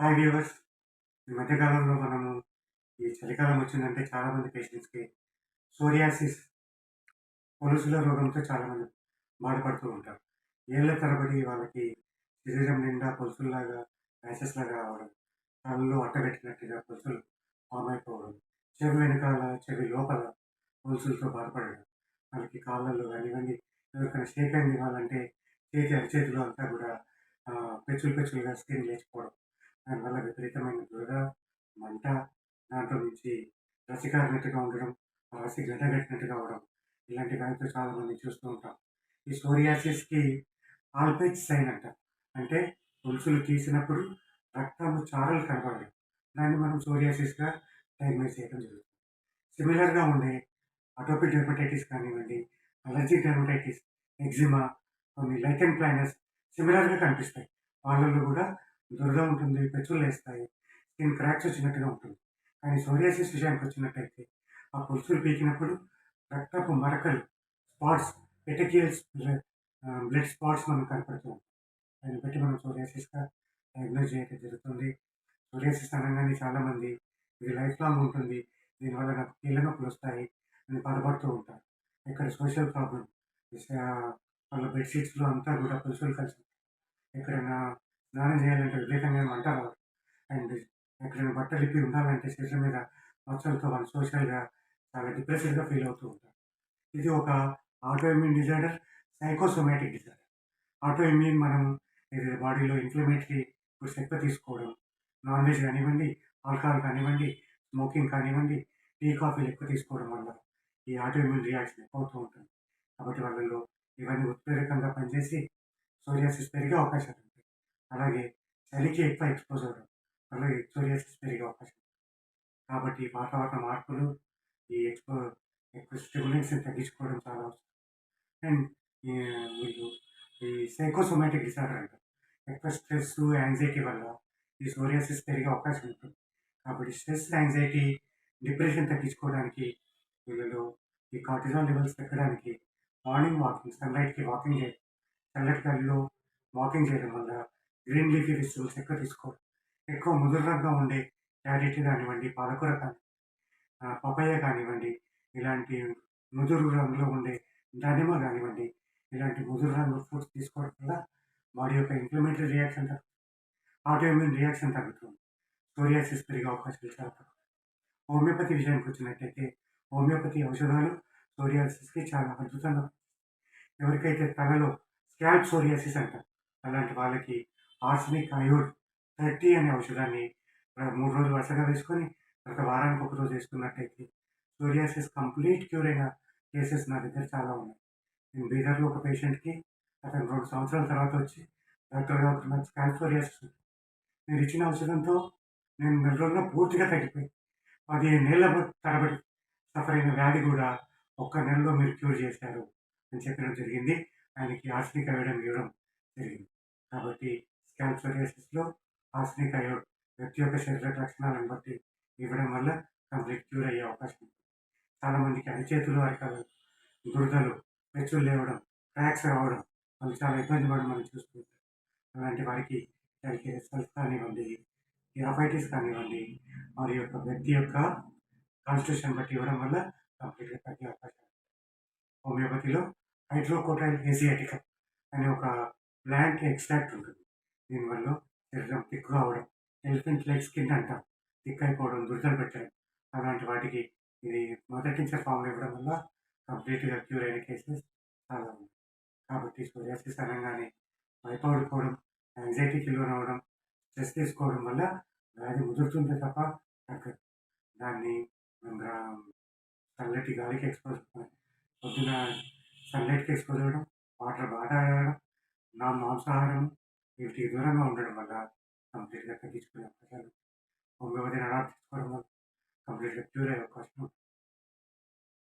Hi viewers ఈ మధ్యకాలంలో మనము ఈ చలికాలం వచ్చిందంటే చాలామంది పేషెంట్స్కి సోరియాసిస్ పొలుసుల రోగంతో చాలామంది బాధపడుతూ ఉంటారు. ఏళ్ళ తరబడి వాళ్ళకి శరీరం నిండా పొలుసుల్లాగా ర్యాషెస్ లాగా రావడం కళ్ళు అట్టబెట్టినట్టుగా పొలుసులు ఫామ్ అయిపోవడం చెవి వెనకాల చెవి లోపల పొలుసులతో బాధపడడం వాళ్ళకి కాళ్ళల్లో కానివ్వండి ఎవరికైనా షేక్ హ్యాండ్ ఇవ్వాలంటే చేతి అరిచేతిలో అంతా కూడా పెచ్చులు పెచ్చులుగా స్కిన్ లేచిపోవడం. దానివల్ల విపరీతమైన దురద మంట దాంట్లో నుంచి రసికారినట్టుగా ఉండడం ఆ రసి గడ్డగట్టినట్టుగా అవడం ఇలాంటి వ్యాధితో చాలా మంది చూస్తూ ఉంటాం. ఈ సోరియాసిస్కి ఆల్పైట్ సైన్ అంట. అంటే పులుసులు తీసినప్పుడు రక్తము చారలు కనపడాలి దాన్ని మనం సోరియాసిస్గా డయాగ్నోస్ చేయడం జరుగుతుంది. సిమిలర్గా ఉండే అటోపిక్ డెర్మటైటిస్ కానివ్వండి అలర్జిక్ డెర్మటైటిస్ ఎగ్జిమా కొన్ని లైకెన్ ప్లైనస్ సిమిలర్గా కనిపిస్తాయి. వాళ్ళల్లో కూడా దురద ఉంటుంది పెచ్చులు వేస్తాయి స్కిన్ క్రాక్స్ వచ్చినట్టుగా ఉంటుంది. కానీ సోరియాసిస్ విషయానికి వచ్చినట్టయితే ఆ పులుసులు పీకినప్పుడు రక్తపు మరకలు స్పాట్స్ ఎటకియల్స్ బ్లడ్ స్పాట్స్ మనకు కనపడుతూ ఉంటాయి. దాన్ని బట్టి మనం సోరియాసిస్గా డయాగ్నోజ్ చేయడం జరుగుతుంది. సోరియాసిస్ అనగానే చాలామంది ఇది లైఫ్ లాంగ్ ఉంటుంది దీనివల్ల నాకు కీళ్ళ నొప్పులు వస్తాయి అని బాధపడుతూ ఉంటారు. ఇక్కడ సోషల్ ప్రాబ్లం వాళ్ళ బెడ్షీట్స్లో అంతా కూడా పులుసులు కలిసి ఎక్కడైనా స్నానం చేయాలంటే వివేకంగా అంటారు అండ్. ఎక్కడైనా బట్టలు ఇప్పి ఉండాలంటే శరీరం మీద మచ్చలతో వాళ్ళు సోషల్గా చాలా డిప్రెసివ్గా ఫీల్ అవుతూ ఉంటారు ఇది ఒక auto immune disorder psychosomatic disorder. Auto immune మనం ఇది బాడీలో ఇన్ఫ్లమేటరీ ఫుడ్స్ ఎక్కువ తీసుకోవడం నాన్ వెజ్ కానివ్వండి ఆల్కహాల్ కానివ్వండి స్మోకింగ్ కానివ్వండి టీ కాఫీలు ఎక్కువ తీసుకోవడం వల్ల ఈ ఆటో ఇమ్యూన్ రియాక్షన్ ఎక్కువ అవుతూ ఉంటుంది. కాబట్టి వాళ్ళలో ఇవన్నీ ఉత్ప్రేరకంగా పనిచేసి సోరియాసిస్ పెరిగే అవకాశాలు అలాగే చలికి ఎక్కువ ఎక్స్పోజ్ అవ్వడం వల్ల సోరియాసిస్ పెరిగే అవకాశం కాబట్టి వాతావరణ మార్పులు ఈ ఎక్స్పో ఎక్కువ స్టిములెంట్స్ని తగ్గించుకోవడం చాలా అవసరం. అండ్ వీళ్ళు ఈ సైకోసోమాటిక్ డిసార్డర్ అంటారు. ఎక్కువ స్ట్రెస్ యాంగ్జైటీ వల్ల ఈ సోరియాసిస్ పెరిగే అవకాశం ఉంటుంది. కాబట్టి స్ట్రెస్ యాంగ్జైటీ డిప్రెషన్ తగ్గించుకోవడానికి వీళ్ళలో ఈ కార్టిజాల్ లెవెల్స్ తగ్గడానికి మార్నింగ్ వాకింగ్ సన్లైట్కి వాకింగ్ చేయడం చల్లటి గాలిలో వాకింగ్ చేయడం వల్ల గ్రీన్ లీఫీ వెజిటబుల్స్ ఎక్కువ తీసుకో. ఎక్కువ ముదురుగా ఉండే క్యారెట్ కానివ్వండి పాలకూర కానీ పపాయ కానివ్వండి ఇలాంటి ముదురు రంగులో ఉండే దానిమ్మ కానివ్వండి ఇలాంటి ముదురు రంగు ఫ్రూట్స్ తీసుకోవడం వల్ల బాడీ యొక్క ఇంప్లిమెంటరీ రియాక్షన్ తగ్గుతుంది. ఆటోఇమ్యూన్ రియాక్షన్ తగ్గుతుంది. సోరియాసిస్ పెరిగే అవకాశాలు చాలా తక్కువ. హోమియోపతి విషయానికి వచ్చినట్టయితే హోమియోపతి ఔషధాలు సోరియాసిస్కి చాలా అద్భుతంగా ఎవరికైతే తలలో స్కాల్ప్ సోరియాసిస్ అంటారు అలాంటి వాళ్ళకి ఆర్సనిక్ అయోడ్ థర్టీ అనే ఔషధాన్ని మూడు రోజులు వరుసగా వేసుకొని తర్వాత వారానికి ఒక రోజు వేసుకున్నట్టయితే సోరియాసిస్ కంప్లీట్ క్యూర్ అయిన కేసెస్ నా దగ్గర చాలా ఉన్నాయి. నేను బీదర్లో ఒక పేషెంట్కి అతను రెండు సంవత్సరాల తర్వాత వచ్చి డాక్టర్ గారు నాకు స్కాల్ప్ సోరియాసిస్ మీరు ఇచ్చిన ఔషధంతో నేను నెల రోజుల్లో పూర్తిగా తగ్గిపోయింది పదిహేను నెలల తరబడి సఫర్ అయిన వ్యాధి కూడా ఒక్క నెలలో మీరు క్యూర్ చేశారు అని చెప్పడం జరిగింది. ఆయనకి ఆర్సనిక్ అవ్వడం ఇవ్వడం జరిగింది. కాబట్టి స్కాల్ప్ సోరియాసిస్లో ఆర్సనిక్ అయోడ్ వ్యక్తి యొక్క శరీర లక్షణాలను బట్టి ఇవ్వడం వల్ల కంప్లీట్ క్యూర్ అయ్యే అవకాశం ఉంది. చాలామందికి అరిచేతులు అరికాలు దురదలు పెచ్చులు లేవడం క్రాక్స్ రావడం వాళ్ళు చాలా ఇబ్బంది పడడం మనం చూస్తుంటాం అలాంటి వారికి దానికి సెల్ఫ్ కానివ్వండి ఇరఫైటిస్ కానివ్వండి వారి యొక్క వ్యక్తి యొక్క కాన్స్టిట్యూషన్ బట్టి ఇవ్వడం వల్ల కంప్లీట్గా తగ్గే అవకాశం హోమియోపతిలో హైడ్రోకోటైల్ ఏసియాటికా అనే ఒక ప్లాంట్ ఎక్స్ట్రాక్ట్ ఉంటుంది. దీనివల్ల శరీరం తిక్కుగా అవడం. ఎలిఫెంట్ లైక్ స్కిన్ అంటాం థిక్ అయిపోవడం దురదలు పెట్టడం. అలాంటి వాటికి ఇది మొదటి నుంచి ఫామ్ ఇవ్వడం వల్ల కంప్లీట్గా క్యూర్ అయిన కేసెస్ చాలా ఉన్నాయి. కాబట్టి సోరియాసిస్ అనగానే భయపడిపోవడం యాంగ్జైటీకి లోన్ అవ్వడం స్ట్రెస్ తీసుకోవడం వల్ల వ్యాధి ముదురుతుంది తప్ప తగ్గదు దాన్ని సన్లైట్ గాలికి ఎక్స్పోజ్ పొద్దున సన్లైట్కి ఎక్స్పోజ్ అవ్వడం వాటర్ బాగా తాగడం నా మాంసాహారం వీటికి దూరంగా ఉండడం వల్ల కంప్లీట్గా తగ్గించుకునే